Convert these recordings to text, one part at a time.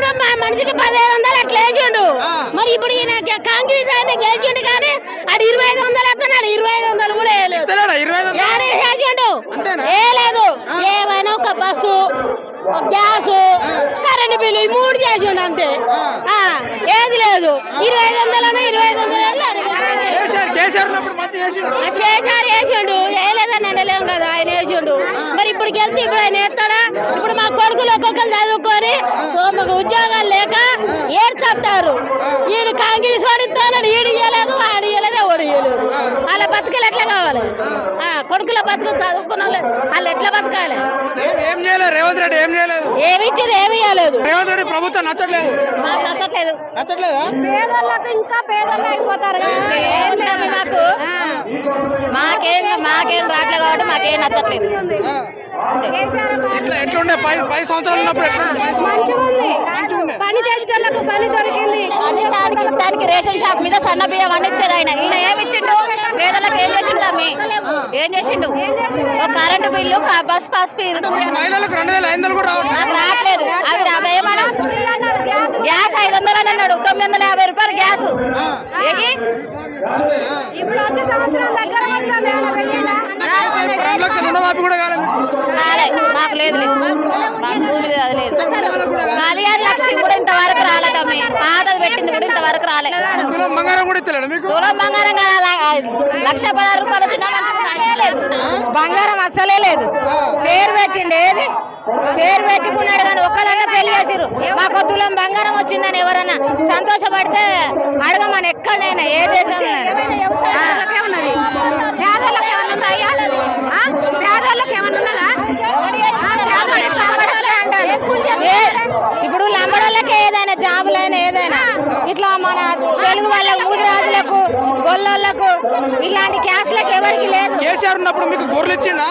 వేసినప్పుడు మా మనిషికి పదిహేను వందలు అట్లా వేసిండు. మరి ఇప్పుడు ఈయన కాంగ్రెస్ ఆయన గెలిచిండు కానీ అది ఇరవై ఐదు వందలు వేస్తున్నాడు ఇరవై ఐదు వందలు కూడా వేయలేదు. వందలు? వేయలేదు. ఏమైనా ఒక బస్సు గ్యాస్ కరెంట్ బిల్లు మూడు చేసిండు అంతే. ఆ, ఏది లేదు. ఇరవై ఐదు వందలన్నా ఇరవై ఐదు వందలు చేశారు వేసిండు. వేయలేదని అంటలేం కదా ఆయన వేసిండు. మరి ఇప్పుడు వెళ్తే ఇప్పుడు ఆయన వేస్తాడా? ఇప్పుడు మా కొడుకులు ఒక్కొక్కరు చదువుకొని మాకు ఉద్యోగాలు లేక ఏడ్చేస్తారు. ఈడు కాంగ్రెస్ వాడిస్తాడు ఈడు బతుకులు ఎట్లా కావాలి? ఆ, కొడుకుల బతుకు చదువుకున్న వాళ్ళు ఎట్లా బతకాలి? ఏం- ఏం చేయలేదు రేవంత్ రెడ్డి ఏం చేయలేదు. ఏమి ఇచ్చారు ఏమి ఇవ్వలేదు రేవంత్ రెడ్డి ప్రభుత్వం నచ్చట్లేదు. నచ్చట్లేదు. నచ్చట్లేదా? పేదోళ్ళకు ఇంకా పేదోళ్ళు అయిపోతారు మాకు. మాకేం మాకేం రావట్లేదు కాబట్టి మాకేం నచ్చట్లేదు. ఎట్లా ఎట్లుండే? పది సంవత్సరాలు ఉన్నప్పుడు ఎట్లుండే సంవత్సరాలు? పని చేసేటోళ్ళకు పని దొరికింది. దానికి దానికి రేషన్ షాప్ మీద సన్న బియ్యం అని ఇచ్చేది ఆయన. ఈయన ఏమి ఇచ్చిండు? పేదలకు ఏం చేసిండు తమ్మి ఏం చేసిండు? ఒక కరెంటు బిల్లు బస్ పాస్ నాకు రావట్లేదు. అవి యాభై ఏమన్నా గ్యాస్ ఐదు వందలు అని అన్నాడు. తొమ్మిది వందల యాభై రూపాయలు గ్యాస్. ఇప్పుడు వచ్చే సంవత్సరం దగ్గర కాలే మాకు లేదు మాకు భూమి లేదు అది లేదు కళ్యాణ్ లక్ష్మి కూడా ఇంతవరకు రాలే తమ్మి. పాతది పెట్టింది కూడా ఇంతవరకు రాలే. తులం బంగారం కూడా ఇస్తలేడు మీకు? తులం బంగారం లక్ష పదహారు రూపాయలు వచ్చినా మంచిగా లేదు. బంగారం అస్సలే లేదు. పేరు పెట్టిండు ఏది? పేరు పెట్టుకున్నాడు కానీ ఒకళ్ళన్నా పెళ్ళి చేసిరు మాకు తులం బంగారం వచ్చిందని ఎవరన్నా సంతోషపడితే అడగమని ఎక్కడైనా ఏ దేశంలో జాబులైనా ఏదైనా. ఇట్లా మన తెలుగు వాళ్ళకు ముదిరాజులకు గొల్లోళ్ళకు ఇలాంటి క్యాస్ట్లకు ఎవరికి లేదు. కేసీఆర్ ఉన్నప్పుడు మీకు గొర్రెలు ఇచ్చిండా?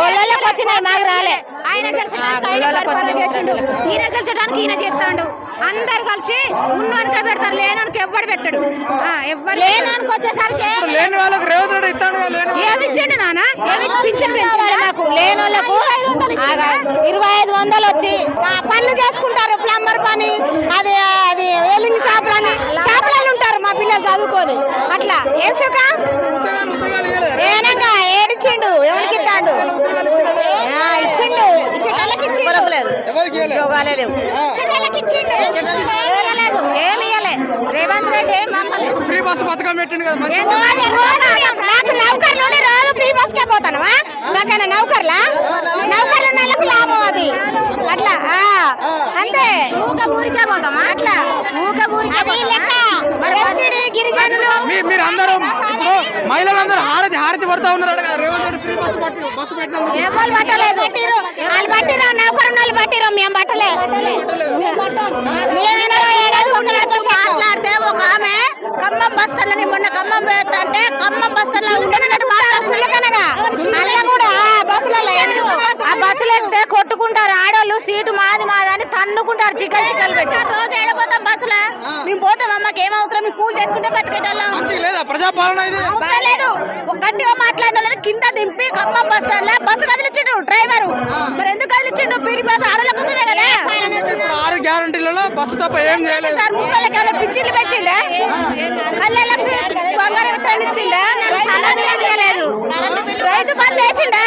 గొల్లలకు వచ్చినాయి మాకు రాలే. ఆయన గెలిచడానికి ఆయన చేసిండు. ఈయన గెలిచడానికి ఈయన చేస్తాడు. అందరు కలిసి ఉన్నోనికే పెడతారు లేనోనికి ఎవ్వడు పెట్టడు. ఆ, ఎవ్వరు లేనానికి వచ్చేసరికి. ఏమి ఇచ్చిండు? పింఛన్ పెంచాలి మాకు. లేని వాళ్ళకు ఆగా ఇరవై ఐదు వందలు వచ్చి పనులు చేసుకుంటారు. ప్లంబర్ పని అది అది వెల్లింగ్ షాపులని షాపులలో ఉంటారు మా పిల్లలు చదువుకొని. అట్లా. ఏం సుఖ ఉద్యోగాలు ఉద్యోగాలు ఇవ్వలేదు? ఏనంగా ఏడిచ్చిండు ఎవరికి ఇస్తాడు ఇచ్చిండు. రేవంత్ రెడ్డి మమ్మల్ని ఫ్రీ బస్సు పథకం పెట్టిండు కదా మంచి రోజు రోజు నాకు నౌకర్లు ఉండి రోజు ఫ్రీ బస్ కే పోతానవా నాకైనా నౌకర్లా నౌకర్లు ఉన్న వాళ్ళకి లాభం అది అట్లా ఆ, అంతే. ఊక ఊరికే పోతామా? అట్లా? ఊక ఊరికే గిరిజనులు మీరు అందరూ ఇప్పుడు మహిళలందరూ హారతి హారతి పడతా ఉన్నారు రేవంత్ రెడ్డి ఫ్రీ బస్సు పట్టి బస్సు పెట్టినందుకు. ఎవరు పట్టలేదు? వాళ్ళు పట్టిరు నౌకరు వాళ్ళు పట్టిరు మేము పట్టలే మాట్లాడితే ఒక ఆమె ఖమ్మం బస్ స్టాండ్ అని మొన్న ఖమ్మం పోతుంటే ఖమ్మం బస్ స్టాండ్లో అని తన్నుకుంటారు చిక్కలు చిక్కలు పెట్టి. రోజు ఏడపోతాం బస్సులో. మేము పోతాం అమ్మకి ఏం అవసరం మేము కూల్ చేసుకుంటే బతికేటోళ్ళం. ప్రజాపాలన అవసరం లేదు. గట్టిగా మాట్లాడిన వాళ్ళని కింద దింపి ఖమ్మం బస్ స్టాండ్లో బస్సు కదిలిచ్చిండు డ్రైవర్. మరి ఎందుకు కదిలిచ్చిండు? పీరి బస్ ఆడల కోసమే కదా. ఆరు గ్యారంటీలలో బస్సు తప్ప ఏం చేయలేదు. పిచ్చిలు పెంచిండే మళ్ళీ లక్ష బంగారం ఇచ్చిండే? రైతు బంద్ వేసిండే?